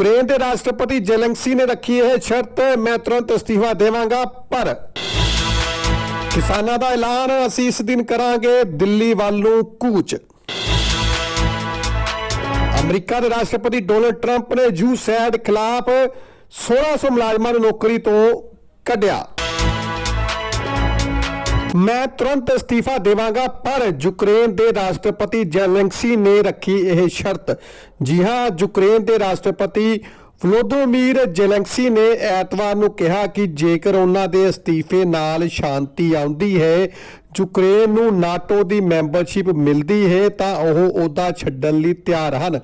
Ukraine ਦੇ ਰਾਸ਼ਟਰਪਤੀ Zelensky ਨੇ ਰੱਖੀ ਇਹ ਸ਼ਰਤ, ਮੈਂ ਤੁਰੰਤ ਅਸਤੀਫਾ ਦੇਵਾਂਗਾ, ਪਰ ਕਿਸਾਨਾਂ ਦਾ ਐਲਾਨ, ਅਸੀਂ ਇਸ ਦਿਨ ਕਰਾਂਗੇ ਦਿੱਲੀ ਵੱਲ ਨੂੰ ਕੂਚ। ਅਮਰੀਕਾ ਦੇ ਰਾਸ਼ਟਰਪਤੀ ਡੋਨਲਡ ਟਰੰਪ ਨੇ ਜੂ ਸੈਡ ਖਿਲਾਫ 1600 ਮੁਲਾਜ਼ਮਾਂ ਨੂੰ ਨੌਕਰੀ ਤੋਂ ਕੱਢਿਆ। ਮੈਂ ਤੁਰੰਤ ਅਸਤੀਫਾ ਦੇਵਾਂਗਾ, ਪਰ ਯੂਕਰੇਨ ਦੇ ਰਾਸ਼ਟਰਪਤੀ ਜ਼ੈਲੈਂਸਕੀ ਨੇ ਰੱਖੀ ਇਹ ਸ਼ਰਤ। ਜੀ ਹਾਂ, ਯੂਕਰੇਨ ਦੇ ਰਾਸ਼ਟਰਪਤੀ ਵਲੋਦੋਮੀਰ ਜ਼ੈਲੈਂਸਕੀ ਨੇ ਐਤਵਾਰ ਨੂੰ ਕਿਹਾ ਕਿ ਜੇਕਰ ਉਹਨਾਂ ਦੇ ਅਸਤੀਫੇ ਨਾਲ ਸ਼ਾਂਤੀ ਆਉਂਦੀ ਹੈ, ਯੂਕਰੇਨ ਨੂੰ ਨਾਟੋ ਦੀ ਮੈਂਬਰਸ਼ਿਪ ਮਿਲਦੀ ਹੈ, ਤਾਂ ਉਹ ਅਹੁਦਾ ਛੱਡਣ ਲਈ ਤਿਆਰ ਹਨ।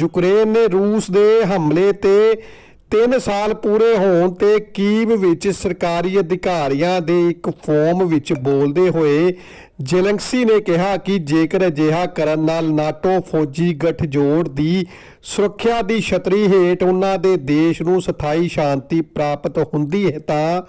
ਯੂਕਰੇਨ ਨੇ ਰੂਸ ਦੇ ਹਮਲੇ ਤੇ 3 ਸਾਲ ਪੂਰੇ ਹੋਣ ਤੇ ਕੀਵ ਵਿੱਚ ਸਰਕਾਰੀ ਅਧਿਕਾਰੀਆਂ ਦੇ ਇੱਕ ਫੋਰਮ ਵਿੱਚ ਬੋਲਦੇ ਹੋਏ ਜ਼ੈਲੈਂਸਕੀ ਨੇ ਕਿਹਾ ਕਿ ਜੇਕਰ ਅਜਿਹਾ ਕਰਨ ਨਾਲ ਨਾਟੋ ਫੌਜੀ ਗਠਜੋੜ ਦੀ ਸੁਰੱਖਿਆ ਦੀ ਛਤਰੀ ਹੇਠ ਉਹਨਾਂ ਦੇ ਦੇਸ਼ ਨੂੰ ਸਥਾਈ ਸ਼ਾਂਤੀ ਪ੍ਰਾਪਤ ਹੁੰਦੀ ਹੈ ਤਾਂ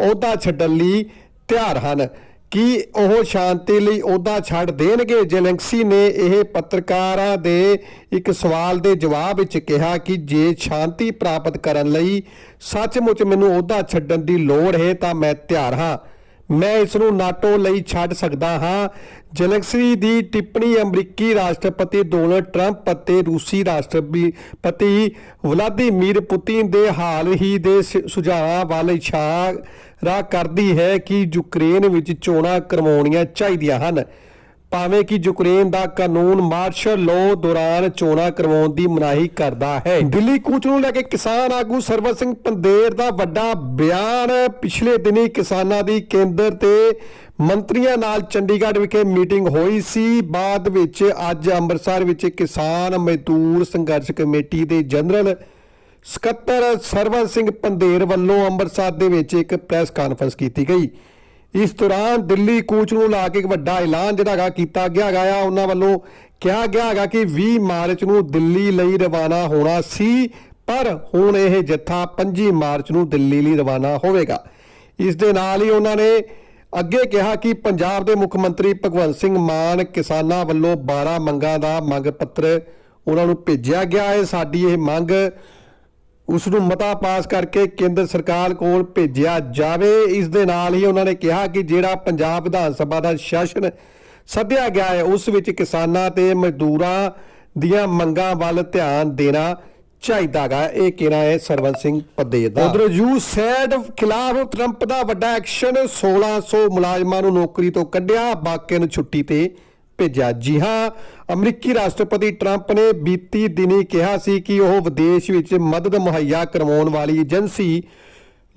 ਅਹੁਦਾ ਛੱਡਣ ਲਈ ਤਿਆਰ ਹਨ। ਕਿ ਉਹ ਸ਼ਾਂਤੀ ਲਈ ਅਹੁਦਾ ਛੱਡ ਦੇਣਗੇ? ਜ਼ੈਲੈਂਸਕੀ ਨੇ ਇਹ ਪੱਤਰਕਾਰਾਂ ਦੇ ਇੱਕ ਸਵਾਲ ਦੇ ਜਵਾਬ ਵਿੱਚ ਕਿਹਾ ਕਿ ਜੇ ਸ਼ਾਂਤੀ ਪ੍ਰਾਪਤ ਕਰਨ ਲਈ ਸੱਚਮੁੱਚ ਮੈਨੂੰ ਅਹੁਦਾ ਛੱਡਣ ਦੀ ਲੋੜ ਹੈ ਤਾਂ ਮੈਂ ਤਿਆਰ ਹਾਂ। ਮੈਂ ਇਸ ਨੂੰ ਨਾਟੋ ਲਈ ਛੱਡ ਸਕਦਾ ਹਾਂ। ਜਲਕਸੀ ਦੀ ਟਿੱਪਣੀ ਅਮਰੀਕੀ ਰਾਸ਼ਟਰਪਤੀ ਡੋਨਲਡ ਟਰੰਪ ਅਤੇ ਰੂਸੀ ਰਾਸ਼ਟਰਪਤੀ ਵਲਾਦੀਮੀਰ ਪੁਤਿਨ ਦੇ ਹਾਲ ਹੀ ਦੇ ਸ- ਸੁਝਾਵਾਂ ਵੱਲ ਇਸ਼ਾਰਾ ਕਰਦੀ ਹੈ ਕਿ ਯੂਕਰੇਨ ਵਿੱਚ ਚੋਣਾਂ ਕਰਵਾਉਣੀਆਂ ਚਾਹੀਦੀਆਂ ਹਨ। ਭਾਵੇਂ ਕਿ ਯੂਕਰੇਨ ਦਾ ਕਾਨੂੰਨ ਮਾਰਸ਼ਲ ਲਾਅ ਦੌਰਾਨ ਚੋਣਾਂ ਕਰਵਾਉਣ ਦੀ ਮਨਾਹੀ ਕਰਦਾ ਹੈ। ਦਿੱਲੀ ਕੂਚ ਨੂੰ ਲੈ ਕੇ ਕਿਸਾਨ ਆਗੂ ਸਰਵਰ ਸਿੰਘ ਪੰਦੇਰ ਦਾ ਵੱਡਾ ਬਿਆਨ। ਪਿਛਲੇ ਦਿਨੀ ਕਿਸਾਨਾਂ ਦੀ ਕੇਂਦਰ ਤੇ ਮੰਤਰੀਆਂ ਨਾਲ ਚੰਡੀਗੜ੍ਹ ਵਿਖੇ ਮੀਟਿੰਗ ਹੋਈ ਸੀ। ਬਾਅਦ ਵਿੱਚ ਅੱਜ ਅੰਮ੍ਰਿਤਸਰ ਵਿੱਚ ਕਿਸਾਨ ਮਜ਼ਦੂਰ ਸੰਘਰਸ਼ ਕਮੇਟੀ ਦੇ ਜਨਰਲ ਸਕੱਤਰ ਸਰਵਰ ਸਿੰਘ ਪੰਦੇਰ ਵੱਲੋਂ ਅੰਮ੍ਰਿਤਸਰ ਦੇ ਵਿੱਚ ਇੱਕ ਪ੍ਰੈਸ ਕਾਨਫਰੰਸ ਕੀਤੀ ਗਈ। ਇਸ ਦੌਰਾਨ ਦਿੱਲੀ ਕੂਚ ਨੂੰ ਲਾ ਕੇ ਇੱਕ ਵੱਡਾ ਐਲਾਨ ਜਿਹੜਾ ਹੈਗਾ ਕੀਤਾ ਗਿਆ ਹੈਗਾ ਆ। ਉਹਨਾਂ ਵੱਲੋਂ ਕਿਹਾ ਗਿਆ ਹੈਗਾ ਕਿ 20 ਮਾਰਚ ਨੂੰ ਦਿੱਲੀ ਲਈ ਰਵਾਨਾ ਹੋਣਾ ਸੀ, ਪਰ ਹੁਣ ਇਹ ਜੱਥਾ 25 ਮਾਰਚ ਨੂੰ ਦਿੱਲੀ ਲਈ ਰਵਾਨਾ ਹੋਵੇਗਾ। ਇਸ ਦੇ ਨਾਲ ਹੀ ਉਹਨਾਂ ਨੇ ਅੱਗੇ ਕਿਹਾ ਕਿ ਪੰਜਾਬ ਦੇ ਮੁੱਖ ਮੰਤਰੀ ਭਗਵੰਤ ਸਿੰਘ ਮਾਨ ਕਿਸਾਨਾਂ ਵੱਲੋਂ 12 ਮੰਗਾਂ ਦਾ ਮੰਗ ਪੱਤਰ ਉਹਨਾਂ ਨੂੰ ਭੇਜਿਆ ਗਿਆ ਹੈ। ਸਾਡੀ ਇਹ ਮੰਗ ਉਸ ਨੂੰ ਮਤਾ ਪਾਸ ਕਰਕੇ ਕੇਂਦਰ ਸਰਕਾਰ ਕੋਲ ਭੇਜਿਆ ਜਾਵੇ। ਇਸ ਦੇ ਨਾਲ ਹੀ ਉਹਨਾਂ ਨੇ ਕਿਹਾ ਕਿ ਜਿਹੜਾ ਪੰਜਾਬ ਵਿਧਾਨ ਸਭਾ ਦਾ ਸੈਸ਼ਨ ਸੱਦਿਆ ਗਿਆ ਹੈ, ਉਸ ਵਿੱਚ ਕਿਸਾਨਾਂ ਤੇ ਮਜ਼ਦੂਰਾਂ ਦੀਆਂ ਮੰਗਾਂ ਵੱਲ ਧਿਆਨ ਦੇਣਾ ਚਾਹੀਦਾਗਾ ਇਹ ਕਹਿਣਾ ਹੈ ਸਰਵਨ ਸਿੰਘ ਪੱਦੇ ਦਾ। ਉਧਰ ਯੂ ਸੈਡ ਖਿਲਾਫ ਟਰੰਪ ਦਾ ਵੱਡਾ ਐਕਸ਼ਨ 1600 ਮੁਲਾਜ਼ਮਾਂ ਨੂੰ ਨੌਕਰੀ ਤੋਂ ਕੱਢਿਆ, ਬਾਕੀਆਂ ਨੂੰ ਛੁੱਟੀ ਤੇ ਭੇਜਿਆ। ਜੀ ਹਾਂ ਅਮਰੀਕੀ ਰਾਸ਼ਟਰਪਤੀ ਟਰੰਪ ਨੇ ਬੀਤੀ ਦਿਨੀ ਕਿਹਾ ਸੀ ਕਿ ਉਹ ਵਿਦੇਸ਼ ਵਿੱਚ ਮਦਦ ਮੁਹੱਈਆ ਕਰਵਾਉਣ ਵਾਲੀ ਏਜੰਸੀ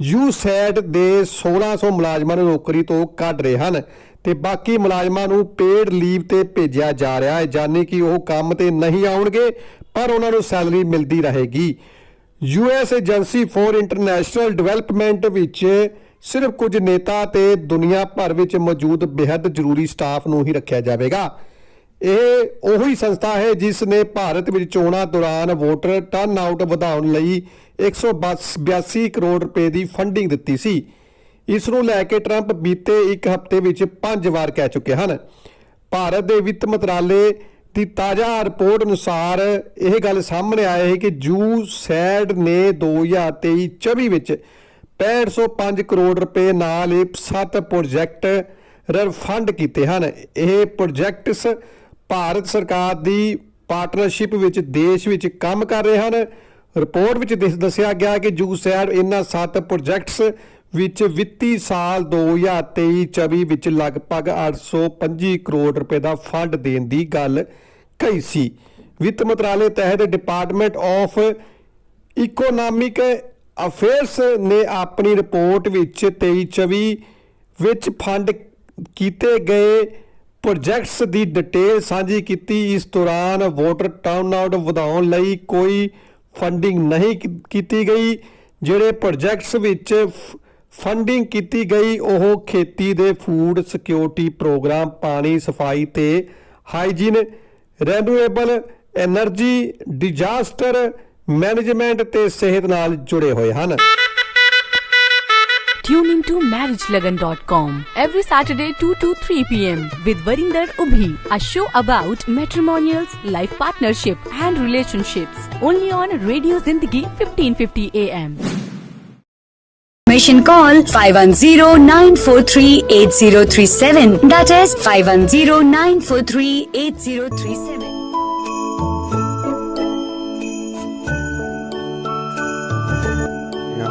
ਯੂਸੈਟ ਦੇ 1600 ਮੁਲਾਜ਼ਮਾਂ ਨੂੰ ਨੌਕਰੀ ਤੋਂ ਕੱਢ ਰਹੇ ਹਨ ਤੇ ਬਾਕੀ ਮੁਲਾਜ਼ਮਾਂ ਨੂੰ ਪੇਡ ਲੀਵ ਤੇ ਭੇਜਿਆ ਜਾ ਰਿਹਾ ਹੈ। ਜਾਨੀ ਕਿ ਉਹ ਕੰਮ ਤੇ ਨਹੀਂ ਆਉਣਗੇ, ਪਰ ਉਹਨਾਂ ਨੂੰ ਸੈਲਰੀ ਮਿਲਦੀ ਰਹੇਗੀ। US agency for international development ਵਿੱਚ ਸਿਰਫ ਕੁਝ ਨੇਤਾ ਤੇ ਦੁਨੀਆ ਭਰ ਵਿੱਚ ਮੌਜੂਦ ਬੇहद ਜ਼ਰੂਰੀ ਸਟਾਫ ਨੂੰ ਹੀ ਰੱਖਿਆ ਜਾਵੇਗਾ। ਇਹ ਉਹੀ ਸੰਸਥਾ ਹੈ ਜਿਸ ਨੇ ਭਾਰਤ ਵਿੱਚ ਚੋਣਾਂ ਦੌਰਾਨ ਵੋਟਰ ਟਰਨ ਆਊਟ ਵਧਾਉਣ ਲਈ 182 ਕਰੋੜ ਰੁਪਏ ਦੀ ਫੰਡਿੰਗ ਦਿੱਤੀ ਸੀ। ਇਸ ਨੂੰ ਲੈ ਕੇ ਟਰੰਪ ਬੀਤੇ ਇੱਕ ਹਫ਼ਤੇ ਵਿੱਚ ਪੰਜ ਵਾਰ ਕਹਿ ਚੁੱਕੇ ਹਨ। ਭਾਰਤ ਦੇ ਵਿੱਤ ਮੰਤਰਾਲੇ ਦੀ ਤਾਜ਼ਾ ਰਿਪੋਰਟ ਅਨੁਸਾਰ ਇਹ ਗੱਲ ਸਾਹਮਣੇ ਆਈ ਹੈ ਕਿ ਜੂ ਸੈਡ ਨੇ 2023-24 ਵਿੱਚ 6505 ਕਰੋੜ ਰੁਪਏ ਨਾਲ ਇਹ ਸੱਤ ਪ੍ਰੋਜੈਕਟ ਫੰਡ ਕੀਤੇ ਹਨ। ਇਹ ਪ੍ਰੋਜੈਕਟਸ ਭਾਰਤ ਸਰਕਾਰ ਦੀ ਪਾਰਟਨਰਸ਼ਿਪ ਵਿੱਚ ਦੇਸ਼ ਵਿੱਚ ਕੰਮ ਕਰ ਰਹੇ ਹਨ। ਰਿਪੋਰਟ ਵਿੱਚ ਦਿਸ- ਦੱਸਿਆ ਗਿਆ ਕਿ ਜੂ ਸੈਡ ਇਹਨਾਂ ਸੱਤ ਪ੍ਰੋਜੈਕਟਸ ਵਿੱਚ ਵਿੱਤੀ ਸਾਲ 2023-24 ਵਿੱਚ ਲਗਭਗ 825 ਕਰੋੜ ਰੁਪਏ ਦਾ ਫੰਡ ਦੇਣ ਦੀ ਗੱਲ ਕਹੀ ਸੀ। ਵਿੱਤ ਮੰਤਰਾਲੇ ਤਹਿਤ ਡਿਪਾਰਟਮੈਂਟ ਆਫ ਇਕੋਨੋਮਿਕ ਅਫੇਅਰਸ ਨੇ ਆਪਣੀ ਰਿਪੋਰਟ ਵਿੱਚ 23-24 ਵਿੱਚ ਫੰਡ ਕੀਤੇ ਗਏ ਪ੍ਰੋਜੈਕਟਸ ਦੀ ਡਿਟੇਲ ਸਾਂਝੀ ਕੀਤੀ। ਇਸ ਦੌਰਾਨ ਵੋਟਰ ਟਰਨ ਆਊਟ ਵਧਾਉਣ ਲਈ ਕੋਈ ਫੰਡਿੰਗ ਨਹੀਂ ਕੀਤੀ ਗਈ। ਜਿਹੜੇ ਪ੍ਰੋਜੈਕਟਸ ਵਿੱਚ ਫੰਡਿੰਗ ਕੀਤੀ ਗਈ, ਉਹ ਖੇਤੀ ਦੇ ਫੂਡ ਸਿਕਿਉਰਿਟੀ ਪ੍ਰੋਗਰਾਮ, ਪਾਣੀ, ਸਫ਼ਾਈ ਤੇ hygiene renewable energy disaster management ਤੇ ਸਿਹਤ ਨਾਲ ਜੁੜੇ ਹੋਏ ਹਨ। Tune in to marriagelagan.com every Saturday 2 to 3 p.m. with Varinder Ubhi, a show about matrimonials, life partnership and relationships. Only on Radio Zindagi 1550 AM. Information call 510-943-8037. That is 510-943-8037.